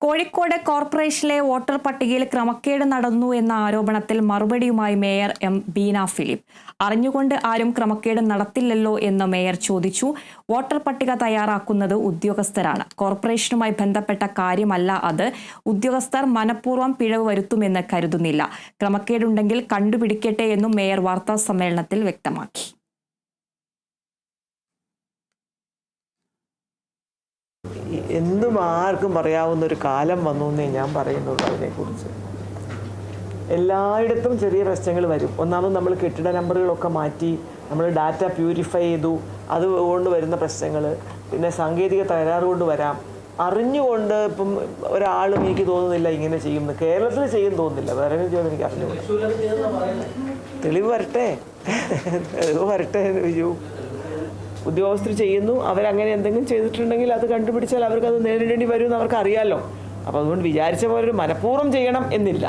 കോഴിക്കോട് കോർപ്പറേഷനിലെ വോട്ടർ പട്ടികയിൽ ക്രമക്കേട് നടന്നു എന്ന ആരോപണത്തിൽ മറുപടിയുമായി മേയർ എം ബീന ഫിലിപ്പ്. അറിഞ്ഞുകൊണ്ട് ആരും ക്രമക്കേട് നടത്തില്ലല്ലോ എന്ന് മേയർ ചോദിച്ചു. വോട്ടർ പട്ടിക തയ്യാറാക്കുന്നത് ഉദ്യോഗസ്ഥരാണ്. കോർപ്പറേഷനുമായി ബന്ധപ്പെട്ട കാര്യമല്ല അത്. ഉദ്യോഗസ്ഥർ മനഃപൂർവം പിഴവ് വരുത്തുമെന്ന് കരുതുന്നില്ല. ക്രമക്കേടുണ്ടെങ്കിൽ കണ്ടുപിടിക്കട്ടെ എന്നും മേയർ വാർത്താ സമ്മേളനത്തിൽ വ്യക്തമാക്കി. എന്തും ആർക്കും പറയാവുന്ന ഒരു കാലം വന്നു എന്നേ ഞാൻ പറയുന്നുള്ളൂ അതിനെക്കുറിച്ച്. എല്ലായിടത്തും ചെറിയ പ്രശ്നങ്ങൾ വരും. ഒന്നാമത് നമ്മൾ കെട്ടിട നമ്പറുകളൊക്കെ മാറ്റി നമ്മൾ ഡാറ്റ പ്യൂരിഫൈ ചെയ്തു അതുകൊണ്ട് വരുന്ന പ്രശ്നങ്ങൾ. പിന്നെ സാങ്കേതിക തകരാറ് കൊണ്ട് വരാം. അറിഞ്ഞുകൊണ്ട് ഇപ്പം ഒരാളും എനിക്ക് തോന്നുന്നില്ല ഇങ്ങനെ ചെയ്യുന്നു കേരളത്തിൽ ചെയ്യും തോന്നുന്നില്ല. വേറെ ചെയ്യുമെന്ന് എനിക്ക് അറിഞ്ഞു തെളിവ് വരട്ടെ. തെളിവ് വരട്ടെ വിജു. ഉദ്യോഗസ്ഥർ ചെയ്യുന്നു. അവരങ്ങനെ എന്തെങ്കിലും ചെയ്തിട്ടുണ്ടെങ്കിൽ അത് കണ്ടുപിടിച്ചാൽ അവർക്ക് അത് നേരിടേണ്ടി വരുമെന്ന് എന്ന് അറിയാമല്ലോ അപ്പോൾ അതുകൊണ്ട് വിചാരിച്ച പോലെ ഒരു മനഃപൂർവം ചെയ്യണം എന്നില്ല.